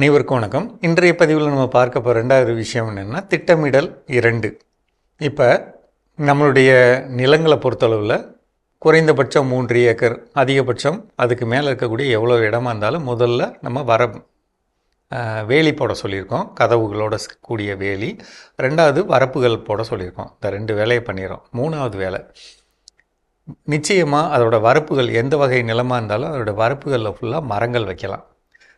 அனைவருக்கும் வணக்கம். இன்றைய பதிவில் நம்ம பார்க்க போகிற ரெண்டாவது விஷயம் என்னென்னா திட்டமிடல் இரண்டு. இப்போ நம்மளுடைய நிலங்களை பொறுத்தளவில் குறைந்தபட்சம் மூன்று ஏக்கர் அதிகபட்சம் அதுக்கு மேலே இருக்கக்கூடிய எவ்வளோ இடமா இருந்தாலும் முதல்ல நம்ம வர வேலி போட சொல்லியிருக்கோம். கதவுகளோட கூடிய வேலி. ரெண்டாவது வரப்புகள் போட சொல்லியிருக்கோம். இந்த ரெண்டு வேலையை பண்ணிடுறோம். மூணாவது வேலை நிச்சயமாக அதோடய வரப்புகள் எந்த வகை நிலமாக இருந்தாலும் அதோட வரப்புகளில் ஃபுல்லாக மரங்கள் வைக்கலாம்.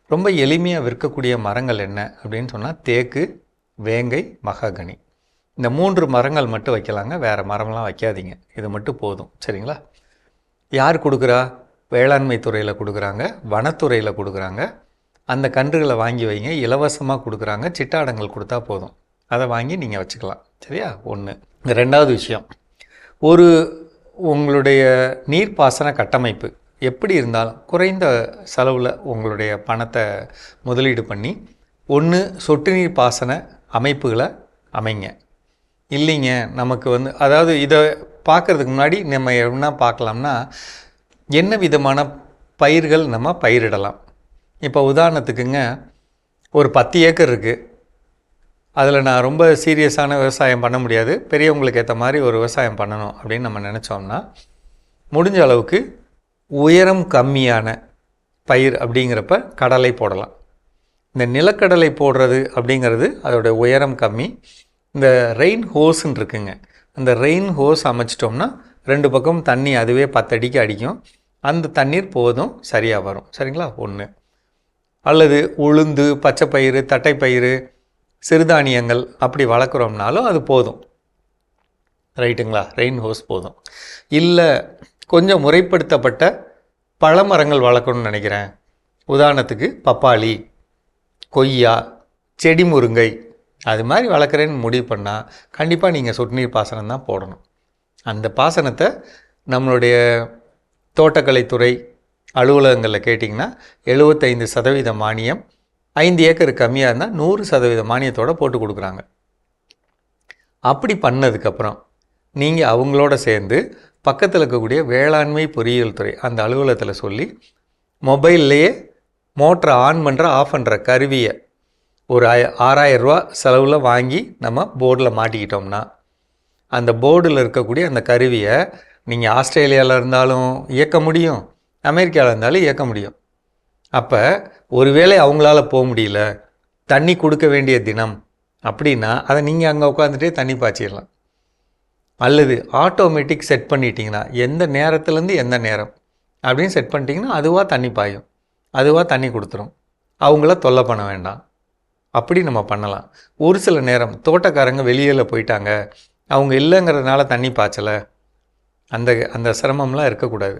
ரொம்ப எளிமையாக விற்கக்கூடிய மரங்கள் என்ன அப்படின்னு சொன்னால் தேக்கு வேங்கை மகாகனி. இந்த மூன்று மரங்கள் மட்டும் வைக்கலாங்க. வேறு மரம்லாம் வைக்காதீங்க. இது மட்டும் போதும். சரிங்களா? யார் கொடுக்குறா? வேளாண்மை துறையில் கொடுக்குறாங்க. வனத்துறையில் கொடுக்குறாங்க. அந்த கன்றுகளை வாங்கி வைங்க. இலவசமாக கொடுக்குறாங்க. சிட்டாடங்கள் கொடுத்தா போதும். அதை வாங்கி நீங்கள் வச்சுக்கலாம். சரியா? ஒன்று ரெண்டாவது விஷயம். ஒரு உங்களுடைய நீர்ப்பாசன கட்டமைப்பு. எப்படி இருந்தாலும் குறைந்த செலவில் உங்களுடைய பணத்தை முதலீடு பண்ணி ஒன்று சொட்டு நீர் பாசன அமைப்புகளை அமைங்க. இல்லைங்க நமக்கு வந்து அதாவது இதை பார்க்குறதுக்கு முன்னாடி நம்ம என்ன பார்க்கலாம்னா என்ன விதமான பயிர்கள் நம்ம பயிரிடலாம். இப்போ உதாரணத்துக்குங்க ஒரு பத்து ஏக்கர் இருக்குது அதில் நான் ரொம்ப சீரியஸான விவசாயம் பண்ண முடியாது. பெரியவங்களுக்கு ஏற்ற மாதிரி ஒரு விவசாயம் பண்ணணும் அப்படின்னு நம்ம நினச்சோம்னா முடிஞ்ச அளவுக்கு உயரம் கம்மியான பயிர் அப்படிங்கிறப்ப கடலை போடலாம். இந்த நிலக்கடலை போடுறது அப்படிங்கிறது அதோட உயரம் கம்மி. இந்த ரெயின் ஹோஸ்ன்னு இருக்குங்க. அந்த ரெயின் ஹோஸ் அமைச்சிட்டோம்னா ரெண்டு பக்கம் தண்ணி அதுவே பத்தடிக்கு அடிக்கும். அந்த தண்ணீர் போதும் சரியாக வரும். சரிங்களா? ஒன்று அல்லது உளுந்து பச்சைப்பயிறு தட்டைப்பயிறு சிறுதானியங்கள் அப்படி வளர்க்குறோம்னாலும் அது போதும். ரைட்டுங்களா? ரெயின் ஹோஸ் போதும். இல்லை கொஞ்சம் முறைப்படுத்தப்பட்ட பழமரங்கள் வளர்க்கணும்னு நினைக்கிறேன். உதாரணத்துக்கு பப்பாளி கொய்யா செடி முருங்கை அது மாதிரி வளர்க்குறேன்னு முடிவு பண்ணால் கண்டிப்பாக நீங்கள் சொட்டு நீர் பாசனம் தான் போடணும். அந்த பாசனத்தை நம்மளுடைய தோட்டக்கலைத்துறை அலுவலகங்களில் கேட்டிங்கன்னா எழுபத்தைந்து சதவீத மானியம் ஐந்து ஏக்கர் கம்மியாக இருந்தால் நூறு சதவீத மானியத்தோடு போட்டு கொடுக்குறாங்க. அப்படி பண்ணதுக்கப்புறம் நீங்கள் அவங்களோட சேர்ந்து பக்கத்தில் இருக்கக்கூடிய வேளாண்மை பொறியியல் துறை அந்த அலுவலகத்தில் சொல்லி மொபைல்லையே மோட்டரை ஆன் பண்ணுற ஆஃப் பண்ணுற கருவியை ஒரு ஆறாயிரரூவா செலவில் வாங்கி நம்ம போர்டில் மாட்டிக்கிட்டோம்னா அந்த போர்டில் இருக்கக்கூடிய அந்த கருவியை நீங்கள் ஆஸ்திரேலியாவில் இருந்தாலும் இயக்க முடியும் அமெரிக்காவில் இருந்தாலும் இயக்க முடியும். அப்போ ஒருவேளை அவங்களால போக முடியல தண்ணி கொடுக்க வேண்டிய தினம் அப்படின்னா அதை நீங்கள் அங்கே உட்காந்துட்டே தண்ணி பாய்ச்சிடலாம். அல்லது ஆட்டோமேட்டிக் செட் பண்ணிட்டீங்கன்னா எந்த நேரத்துலேருந்து எந்த நேரம் அப்படின்னு செட் பண்ணிட்டீங்கன்னா அதுவாக தண்ணி பாயும். அதுவாக தண்ணி கொடுத்துரும். அவங்கள தொல்லை பண்ண வேண்டாம். அப்படி நம்ம பண்ணலாம். ஒரு சில நேரம் தோட்டக்காரங்க வெளியில் போயிட்டாங்க. அவங்க இல்லைங்கிறதுனால தண்ணி பாய்ச்சலை. அந்த அந்த சிரமம்லாம் இருக்கக்கூடாது.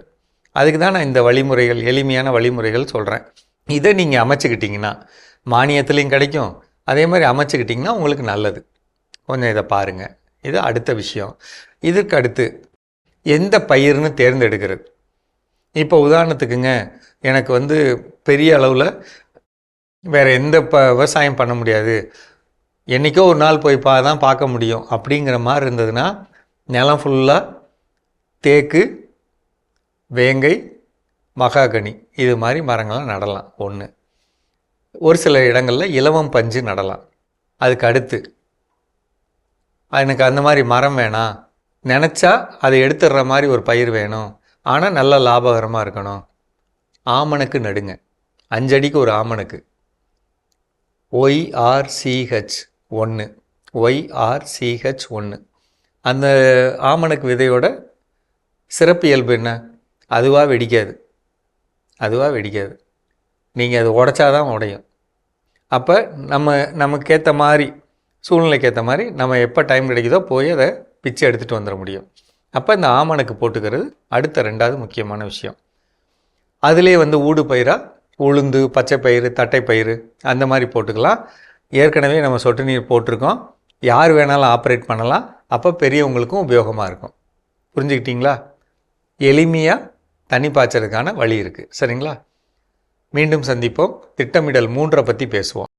அதுக்கு தான் நான் இந்த வழிமுறைகள் எளிமையான வழிமுறைகள் சொல்கிறேன் இதை நீங்கள் அமைச்சுக்கிட்டிங்கன்னா மானியத்துலேயும் கிடைக்கும். அதே மாதிரி அமைச்சுக்கிட்டிங்கன்னா உங்களுக்கு நல்லது. கொஞ்சம் இதை பாருங்கள் இது அடுத்த விஷயம். இதுக்கு அடுத்து எந்த பயிர்னு தேர்ந்தெடுக்கிறது. இப்போ உதாரணத்துக்குங்க எனக்கு வந்து பெரிய அளவில் வேறு எந்த ப விவசாயம் பண்ண முடியாது. என்றைக்கோ ஒரு நாள் போய் பா தான் பார்க்க முடியும். அப்படிங்கிற மாதிரி இருந்ததுன்னா நிலம் ஃபுல்லாக தேக்கு வேங்கை மகாகனி இது மாதிரி மரங்கள்லாம் நடலாம். ஒன்று ஒரு சில இடங்களில் இலவம் பஞ்சு நடலாம். அதுக்கு அடுத்து எனக்கு அந்த மாதிரி மரம் வேணாம். நினச்சா அதை எடுத்துடுற மாதிரி ஒரு பயிர் வேணும். ஆனால் நல்ல லாபகரமாக இருக்கணும். ஆமணக்கு நடுங்க. அஞ்சடிக்கு ஒரு ஆமணக்கு. ஒய்ஆர்சிஹெச் ஒன்று ஒய்ஆர்சிஹெச் ஒன்று அந்த ஆமணக்கு விதையோட சிறப்பு இயல்பு என்ன? அதுவாக வெடிக்காது. அதுவாக வெடிக்காது. நீங்கள் அது உடைச்சாதான் உடையும். அப்போ நம்ம நமக்கேற்ற மாதிரி சூழ்நிலைக்கு ஏற்ற மாதிரி நம்ம எப்போ டைம் கிடைக்குதோ போய் அதை பிச்சை எடுத்துகிட்டு வந்துட முடியும். அப்போ இந்த ஆமணக்கு போட்டுக்கிறது அடுத்த ரெண்டாவது முக்கியமான விஷயம். அதிலே வந்து ஊடு பயிராக உளுந்து பச்சை பயிறு தட்டைப்பயிறு அந்த மாதிரி போட்டுக்கலாம். ஏற்கனவே நம்ம சொட்டு நீர் போட்டிருக்கோம். யார் வேணாலும் ஆப்ரேட் பண்ணலாம். அப்போ பெரியவங்களுக்கும் உபயோகமாக இருக்கும். புரிஞ்சுக்கிட்டிங்களா? எளிமையாக தண்ணி பாய்ச்சறதுக்கான வழி இருக்குது சரிங்களா? மீண்டும் சந்திப்போம். திட்டமிடல் மூன்றை பற்றி பேசுவோம்.